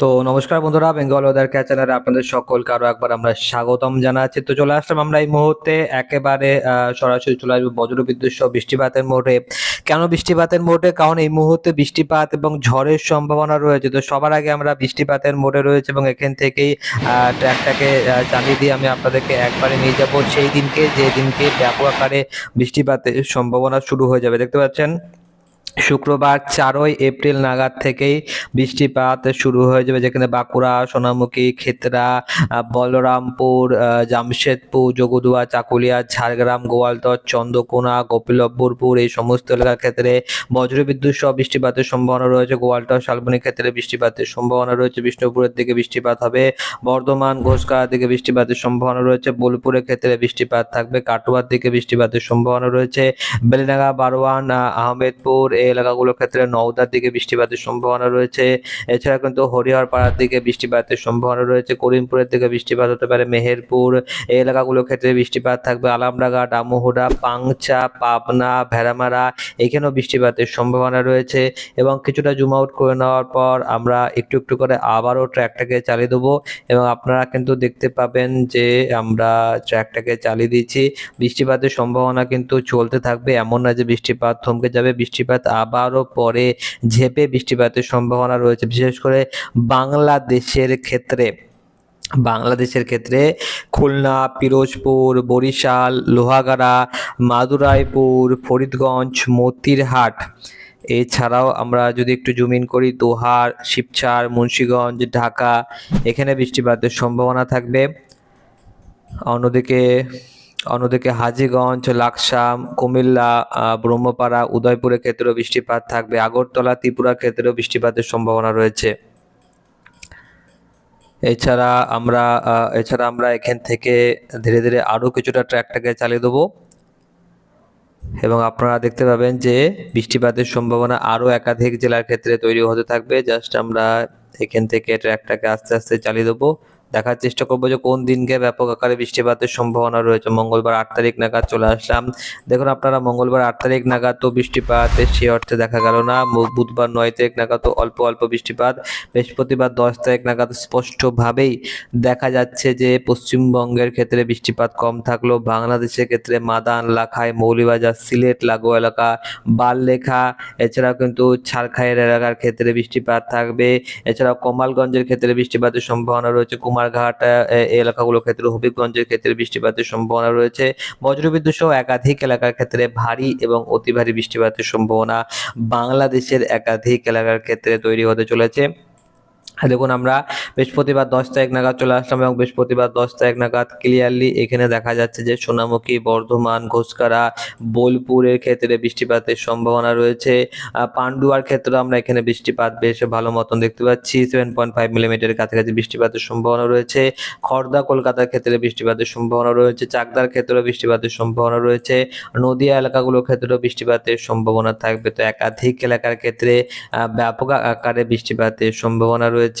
তো নমস্কার বন্ধুরা বেঙ্গল ওয়েদার ক্যাচ চ্যানেলে আপনাদের সকলকে আরও একবার আমরা স্বাগতম জানাচ্ছি। তো চলে আসলাম আমরা এই মুহূর্তে একেবারে সরাসরি চলে আসব বজ্রবিদ্যুৎ সহ বৃষ্টিপাতের মোড়ে। কেন বৃষ্টিপাতের মোড়ে? কারণ এই মুহূর্তে বৃষ্টিপাত এবং ঝড়ের সম্ভাবনা রয়েছে। তো সবার আগে আমরা বৃষ্টিপাতের মোড়ে রয়েছে এবং এখান থেকেই ট্র্যাকটাকে চালিয়ে দিয়ে আমি আপনাদেরকে একবারে নিয়ে যাব। সেই দিনকে, যে দিনকে ব্যাপক আকারে বৃষ্টিপাতের সম্ভাবনা শুরু হয়ে যাবে। দেখতে পাচ্ছেন? শুক্রবার চারই এপ্রিল নাগাদ থেকেই বৃষ্টিপাত শুরু হয়ে যাবে, যেখানে বাঁকুড়া, সোনামুখী, ক্ষেত্রা বলরামপুর জামশেদপুর, জগুদুয়া, চাকুলিয়া, ঝাড়গ্রাম, গোয়ালতর, চন্দ্রকোনা গোপিলব্বরপুর এই সমস্ত এলাকার ক্ষেত্রে বজ্রবিদ্যুৎ সহ বৃষ্টিপাতের সম্ভাবনা রয়েছে। গোয়ালতর, শালবনী ক্ষেত্রে বৃষ্টিপাতের সম্ভাবনা রয়েছে। বিষ্ণুপুরের দিকে বৃষ্টিপাত হবে। বর্ধমান ঘোষকার দিকে বৃষ্টিপাতের সম্ভাবনা রয়েছে। বোলপুরের ক্ষেত্রে বৃষ্টিপাত থাকবে। কাটোয়ার দিকে বৃষ্টিপাতের সম্ভাবনা রয়েছে। বেলেডাঙ্গা, বারোয়ান, আহমেদপুর এই এলাকাগুলোর ক্ষেত্রে নওদার দিকে বৃষ্টিপাতের সম্ভাবনা রয়েছে। এছাড়া কিন্তু হরিহর পাড়ার দিকে বৃষ্টিপাতের সম্ভাবনা রয়েছে। করিমপুরের দিকে বৃষ্টিপাত হতে পারে। মেহেরপুর এই এলাকাগুলোর ক্ষেত্রে বৃষ্টিপাত থাকবে। আলামডাঙ্গা ডামুহুডা পাংচা, পাবনা, ভেড়ামারা এখানেও বৃষ্টিপাতের সম্ভাবনা রয়েছে এবং কিছুটা জুম আউট করে নেওয়ার পর আমরা একটু একটু করে আবারও ট্র্যাকটাকে চালিয়ে দেবো এবং আপনারা কিন্তু দেখতে পাবেন যে আমরা ট্র্যাকটাকে চালিয়ে দিচ্ছি। বৃষ্টিপাতের সম্ভাবনা কিন্তু চলতে থাকবে। এমন না যে বৃষ্টিপাত থমকে যাবে। বৃষ্টিপাত আবারও পরে ঝেপে বৃষ্টিপাতের সম্ভাবনা রয়েছে, বিশেষ করে বাংলাদেশের ক্ষেত্রে। বাংলাদেশের ক্ষেত্রে খুলনা, পিরোজপুর, বরিশাল, লোহাগাড়া, মাদুরাইপুর, ফরিদগঞ্জ, মতিরহাট। এছাড়াও আমরা যদি একটু জুম ইন করি, দোহার শিবচার মুন্সিগঞ্জ, ঢাকা, এখানে বৃষ্টিপাতের সম্ভাবনা থাকবে। অন্যদিকে অন্যদিকে হাজিগঞ্জ, লাকসাম, কুমিল্লা ব্রহ্মপাড়া উদয়পুরের ক্ষেত্রেও বৃষ্টিপাত থাকবে। আগরতলা, ত্রিপুরা ক্ষেত্রেও বৃষ্টিপাতের সম্ভাবনা রয়েছে। এছাড়া আমরা এছাড়া আমরা এখান থেকে ধীরে ধীরে আরও কিছুটা ট্র্যাকটাকে চালিয়ে দেবো। এবং আপনারা দেখতে পাবেন যে বৃষ্টিপাতের সম্ভাবনা আরও একাধিক জেলার ক্ষেত্রে তৈরি হতে থাকবে। জাস্ট আমরা এখান থেকে ট্র্যাকটাকে আস্তে আস্তে চালিয়ে দেবো। দেখার চেষ্টা করব যে কোন দিনকে ব্যাপক আকারে বৃষ্টিপাতের সম্ভাবনা রয়েছে। মঙ্গলবার আট তারিখ নাগাদ চলে আসলাম। দেখুন আপনারা, মঙ্গলবার আট তারিখ নাগাদ তো বৃষ্টিপাত সে অর্থে দেখা গেল না। বুধবার নয় তারিখ নাগাদ তো অল্প অল্প বৃষ্টিপাত। বৃহস্পতিবার দশ তারিখ নাগাদ স্পষ্টভাবেই দেখা যাচ্ছে যে পশ্চিমবঙ্গের ক্ষেত্রে বৃষ্টিপাত কম থাকলেও বাংলাদেশের ক্ষেত্রে মাদান, লাখাই, মৌলিবাজার, সিলেট, লাগোয়া এলাকা, বাললেখা, এছাড়াও কিন্তু ছাড়খাইয়ের এলাকার ক্ষেত্রে বৃষ্টিপাত থাকবে। এছাড়াও কমালগঞ্জের ক্ষেত্রে বৃষ্টিপাতের সম্ভাবনা রয়েছে। কুমারঘাট এলাকাগুলোর ক্ষেত্রে, হবিগঞ্জের ক্ষেত্রে বৃষ্টিপাতের সম্ভাবনা রয়েছে। বজ্রবিদ্যুৎ সহ একাধিক এলাকার ক্ষেত্রে ভারী এবং অতি ভারী বৃষ্টিপাতের সম্ভাবনা বাংলাদেশের একাধিক এলাকার ক্ষেত্রে তৈরি হতে চলেছে। দেখুন আমরা বৃহস্পতিবার দশ তারিখ নাগাদ চলে আসলাম এবং বৃহস্পতিবার দশ তারিখ নাগাদ ক্লিয়ারলি এখানে দেখা যাচ্ছে যে সোনামুখী, বর্ধমান, ঘোষকারা, বোলপুরের ক্ষেত্রে বৃষ্টিপাতের সম্ভাবনা রয়েছে। পান্ডুয়ার ক্ষেত্রে আমরা এখানে বৃষ্টিপাত বেশ ভালো মতন দেখতে পাচ্ছি। সেভেন পয়েন্ট ফাইভ মিলিমিটারের কাছাকাছি বৃষ্টিপাতের সম্ভাবনা রয়েছে। খড়দা কলকাতার ক্ষেত্রে বৃষ্টিপাতের সম্ভাবনা রয়েছে। চাকদার ক্ষেত্রেও বৃষ্টিপাতের সম্ভাবনা রয়েছে। নদীয়া এলাকাগুলোর ক্ষেত্রেও বৃষ্টিপাতের সম্ভাবনা থাকবে। তো একাধিক এলাকার ক্ষেত্রে ব্যাপক আকারে বৃষ্টিপাতের সম্ভাবনা রয়েছে।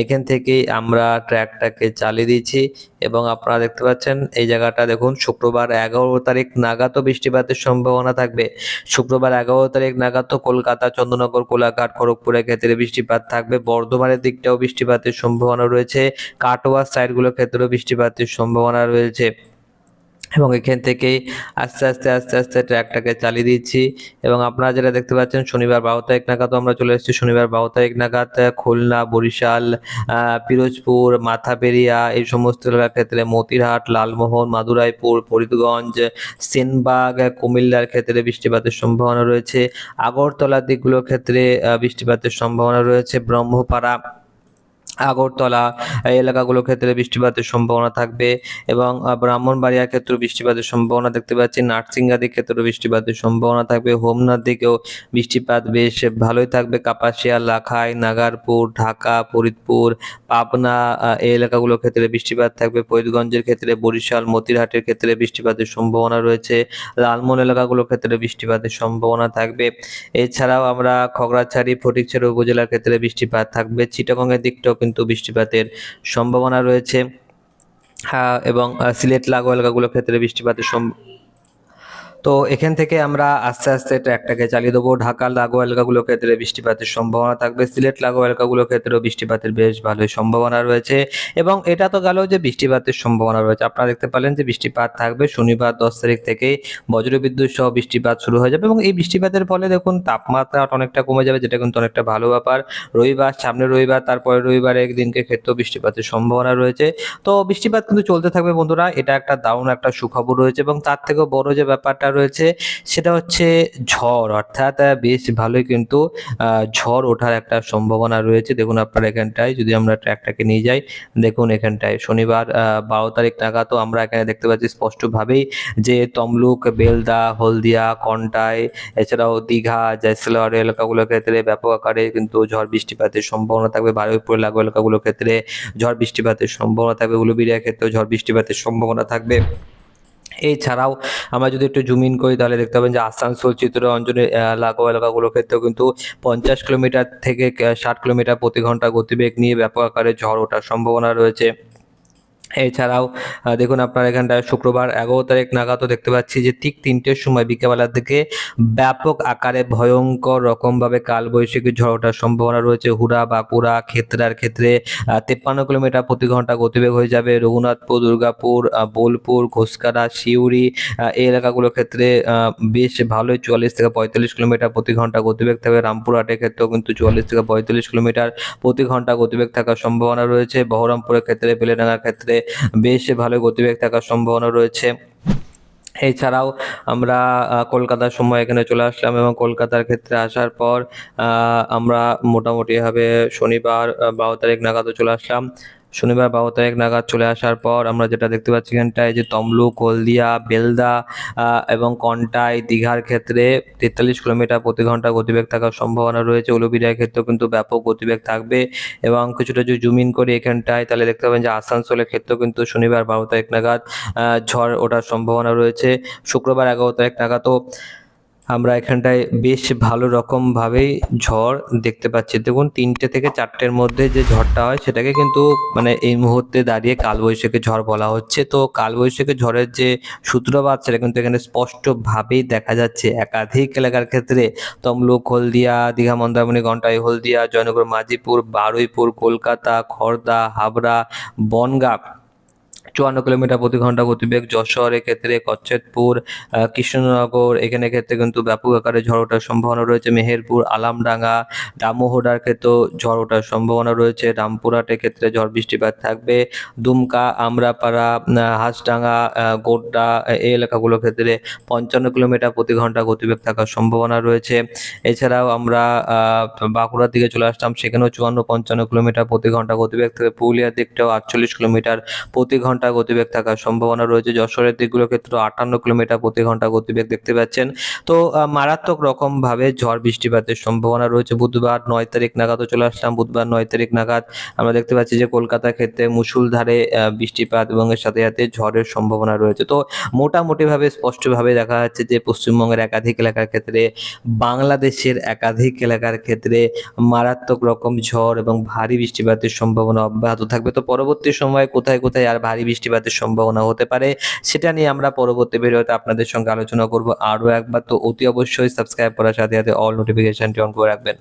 এখান থেকেই আমরা ট্র্যাকটাকে চালিয়ে দিয়েছি এবং আপনারা দেখতে পাচ্ছেন, এই জায়গাটা দেখুন, শুক্রবার এগারো তারিখ নাগাদও বৃষ্টিপাতের সম্ভাবনা থাকবে। শুক্রবার এগারো তারিখ নাগাদ কলকাতা, চন্দ্রনগর, কোলাঘাট, খড়গপুরের ক্ষেত্রে বৃষ্টিপাত থাকবে। বর্ধমানের দিকটাও বৃষ্টিপাতের সম্ভাবনা রয়েছে। কাটোয়ার সাইডগুলোর ক্ষেত্রেও বৃষ্টিপাতের সম্ভাবনা রয়েছে। এবং এখান থেকেই আস্তে আস্তে আস্তে আস্তে ট্র্যাকটাকে চালিয়ে দিচ্ছি। এবং আপনারা যেটা দেখতে পাচ্ছেন, শনিবার বারো তারিখ নাগাদ আমরা চলে এসেছি। শনিবার বারো তারিখ নাগাদ খুলনা, বরিশাল পিরোজপুর মাথাপেরিয়া এই সমস্ত এলাকার ক্ষেত্রে মতিরহাট, লালমোহন, মাদুরাইপুর, ফরিদগঞ্জ, সেনবাগ কুমিল্লার ক্ষেত্রে বৃষ্টিপাতের সম্ভাবনা রয়েছে। আগরতলার দিকগুলোর ক্ষেত্রে বৃষ্টিপাতের সম্ভাবনা রয়েছে। ব্রহ্মপাড়া আগরতলা এলাকাগুলোর ক্ষেত্রে বৃষ্টিপাতের সম্ভাবনা থাকবে এবং ব্রাহ্মণবাড়িয়ার ক্ষেত্রে বৃষ্টিপাতের সম্ভাবনা দেখতে পাচ্ছি। নার্সিংহাদির ক্ষেত্রেও বৃষ্টিপাতের সম্ভাবনা থাকবে। হোমনার দিকেও বৃষ্টিপাত বেশ ভালোই থাকবে। কাপাসিয়া, লাখাই, নাগারপুর, ঢাকা, ফরিদপুর, পাবনা এই এলাকাগুলোর ক্ষেত্রে বৃষ্টিপাত থাকবে। ফরিদগঞ্জের ক্ষেত্রে বরিশাল, মতিরহাটের ক্ষেত্রে বৃষ্টিপাতের সম্ভাবনা রয়েছে। লালমোহন এলাকাগুলোর ক্ষেত্রে বৃষ্টিপাতের সম্ভাবনা থাকবে। এছাড়াও আমরা খগড়াছড়ি, ফটিকছড়ি উপজেলার ক্ষেত্রে বৃষ্টিপাত থাকবে। চিটাগংয়ের দিকটাও কিন্তু বৃষ্টিপাতের সম্ভাবনা রয়েছে। হ্যাঁ এবং সিলেট লাগোয়া এলাকাগুলোর ক্ষেত্রে বৃষ্টিপাতের তো এখান থেকে আমরা আস্তে আস্তে ট্র্যাকটাকে চালিয়ে দেবো। ঢাকার লাগোয়া এলাকাগুলোর ক্ষেত্রে বৃষ্টিপাতের সম্ভাবনা থাকবে। সিলেট লাগোয়া এলাকাগুলোর ক্ষেত্রেও বৃষ্টিপাতের বেশ ভালোই সম্ভাবনা রয়েছে এবং এটা তো গেল যে বৃষ্টিপাতের সম্ভাবনা রয়েছে। আপনারা দেখতে পেলেন যে বৃষ্টিপাত থাকবে। শনিবার দশ তারিখ থেকেই বজ্রবিদ্যুৎ সহ বৃষ্টিপাত শুরু হয়ে যাবে এবং এই বৃষ্টিপাতের ফলে দেখুন তাপমাত্রা অনেকটা কমে যাবে, যেটা কিন্তু অনেকটা ভালো ব্যাপার। রবিবার, সামনে রবিবার তারপরে রবিবারে একদিনকে ক্ষেত্রেও বৃষ্টিপাতের সম্ভাবনা রয়েছে। তো বৃষ্টিপাত কিন্তু চলতে থাকবে বন্ধুরা। এটা একটা দারুণ একটা সুখবর রয়েছে এবং তার থেকেও বড় যে ব্যাপারটা রয়েছে, সেটা হচ্ছে ঝড়। অর্থাৎ বেশ ভালোই কিন্তু ঝড় ওঠার একটা সম্ভাবনা রয়েছে। দেখুন আপনার এখানটায়, যদি আমরা ট্র্যাকটাকে নিয়ে যাই, দেখুন এখানটায়। শনিবার বারো তারিখ নাগাদও আমরা এখানে দেখতে পাচ্ছি স্পষ্টভাবেই যে তমলুক, বেলদা, হলদিয়া, কন্টাই, এছাড়াও দীঘা জয়সলমের এলাকাগুলোর ক্ষেত্রে ব্যাপক আকারে কিন্তু ঝড় বৃষ্টিপাতের সম্ভাবনা থাকবে। বারুইপুর লাগোয়া এলাকাগুলোর ক্ষেত্রে ঝড় বৃষ্টিপাতের সম্ভাবনা থাকবে। উলুবিরিয়ার ক্ষেত্রেও ঝড় বৃষ্টিপাতের সম্ভাবনা থাকবে। এছাড়াও আমরা যদি একটু জুম ইন করি, তাহলে দেখতে পাবেন যে আসানসোল চিত্র অঞ্চলে লাগোয়া এলাকাগুলোর ক্ষেত্রেও কিন্তু পঞ্চাশ কিলোমিটার থেকে ষাট কিলোমিটার প্রতি ঘণ্টা গতিবেগ নিয়ে ব্যাপক আকারে ঝড় ওঠার সম্ভাবনা রয়েছে। এছাড়াও দেখুন আপনার এখানটায় শুক্রবার এগারো তারিখ নাগাদও দেখতে পাচ্ছি যে ঠিক তিনটের সময় বিকেলবেলার দিকে ব্যাপক আকারে ভয়ঙ্কর রকমভাবে কালবৈশাখী ঝড় ওঠার সম্ভাবনা রয়েছে। হুড়া, বাঁকুড়া ক্ষেত্রার ক্ষেত্রে তেপ্পান্ন কিলোমিটার প্রতি ঘণ্টা গতিবেগ হয়ে যাবে। রঘুনাথপুর, দুর্গাপুর বোলপুর ঘোষকারা শিউরি এই এলাকাগুলোর ক্ষেত্রে বেশ ভালোই চুয়াল্লিশ থেকে পঁয়তাল্লিশ কিলোমিটার প্রতি ঘণ্টা গতিবেগ থাকবে। রামপুরহাটের ক্ষেত্রেও কিন্তু চুয়াল্লিশ থেকে পঁয়তাল্লিশ কিলোমিটার প্রতি ঘণ্টা গতিবেগ থাকার সম্ভাবনা রয়েছে। বহরমপুরের ক্ষেত্রে, বেলেডাঙ্গার ক্ষেত্রে বেশ ভালো গতিবেগ থাকার সম্ভাবনা রয়েছে। এছাড়াও আমরা কলকাতার সময় এখানে চলে আসলাম এবং কলকাতার ক্ষেত্রে আসার পর আমরা মোটামুটিভাবে শনিবার বারো তারিখ নাগাদও চলে আসলাম। শনিবার বারো তারিখ নাগাদ চলে আসার পর আমরা যেটা দেখতে পাচ্ছি এখানটায় যে তমলুক, হলদিয়া, বেলদা এবং কন্টাই, দীঘার ক্ষেত্রে তেতাল্লিশ কিলোমিটার প্রতি ঘণ্টা গতিবেগ থাকার সম্ভাবনা রয়েছে। উলুবিরিয়ার ক্ষেত্রেও কিন্তু ব্যাপক গতিবেগ থাকবে এবং কিছুটা যদি জুম ইন করি এখানটায়, তাহলে দেখতে পাবেন যে আসানসোলের ক্ষেত্রেও কিন্তু শনিবার বারো তারিখ নাগাদ ঝড় ওঠার সম্ভাবনা রয়েছে। শুক্রবার এগারো তারিখ নাগাদও আমরা এখানটায় বেশ ভালো রকম ভাবেই ঝড় দেখতে পাচ্ছি। দেখুন, তিনটে থেকে চারটের মধ্যে যে ঝড়টা হয়, সেটাকে কিন্তু মানে এই মুহূর্তে দাঁড়িয়ে কালবৈশাখী ঝড় বলা হচ্ছে। তো কালবৈশাখী ঝড়ের যে সূত্রপাত, সেটা কিন্তু এখানে স্পষ্টভাবেই দেখা যাচ্ছে। একাধিক এলাকার ক্ষেত্রে তমলুক, হলদিয়া, দীঘা, মন্দারমণি, ঘন্টাই হলদিয়া, জয়নগর মাঝিপুর বারুইপুর, কলকাতা খড়দা হাবড়া, বনগাঁ চুয়ান্ন কিলোমিটার প্রতি ঘণ্টা গতিবেগ যশোর ক্ষেত্রে কচ্ছেদপুর কৃষ্ণনগর, এখানে ক্ষেত্রে কিন্তু ব্যাপক আকারে ঝড় ওঠার সম্ভাবনা রয়েছে। মেহেরপুর, আলামডাঙ্গা দামোহদার ক্ষেত্রেও ঝড় ওঠার সম্ভাবনা রয়েছে। রামপুরহাটের ক্ষেত্রে ঝড় বৃষ্টিপাত থাকবে। দুমকা, আমরাপাড়া হাঁসডাঙ্গা গোড্ডা এই এলাকাগুলোর ক্ষেত্রে পঞ্চান্ন কিলোমিটার প্রতি ঘণ্টা গতিবেগ থাকার সম্ভাবনা রয়েছে। এছাড়াও আমরা বাঁকুড়ার দিকে চলে আসলাম। সেখানেও চুয়ান্ন পঞ্চান্ন কিলোমিটার প্রতি ঘণ্টা গতিবেগ থাকবে। পুরুলিয়ার দিকটাও আটচল্লিশ কিলোমিটার প্রতি ঘণ্টা গতিবেগ থাকার সম্ভাবনা রয়েছে। যশোরের দিকগুলোর ক্ষেত্রে আটান্ন কিলোমিটার প্রতি ঘণ্টা গতিবেগ দেখতে পাচ্ছেন। তো মারাত্মক রকম ভাবে ঝড় বৃষ্টিপাতের সম্ভাবনা রয়েছে। বুধবার নয় তারিখ নাগাদও চলে আসলাম। বুধবার নয় তারিখ নাগাদ আমরা দেখতে পাচ্ছি যে কলকাতার ক্ষেত্রে মুসুলধারে বৃষ্টিপাত এবং এর সাথে সাথে ঝড়ের সম্ভাবনা রয়েছে। তো, মোটামুটিভাবে স্পষ্টভাবে দেখা যাচ্ছে যে পশ্চিমবঙ্গের একাধিক এলাকার ক্ষেত্রে, বাংলাদেশের একাধিক এলাকার ক্ষেত্রে মারাত্মক রকম ঝড় এবং ভারী বৃষ্টিপাতের সম্ভাবনা অব্যাহত থাকবে। তো, পরবর্তী সময়ে কোথায় কোথায় আর ভারী বৃষ্টিপাতের সম্ভাবনা হতে পারে। সেটা নিয়ে আমরা পরবর্তী ভিডিওতে আপনাদের সঙ্গে আলোচনা করব। আরও একবার তো অতি অবশ্যই সাবস্ক্রাইব করার সাথে সাথে অল নোটিফিকেশনটি অন করে রাখবেন।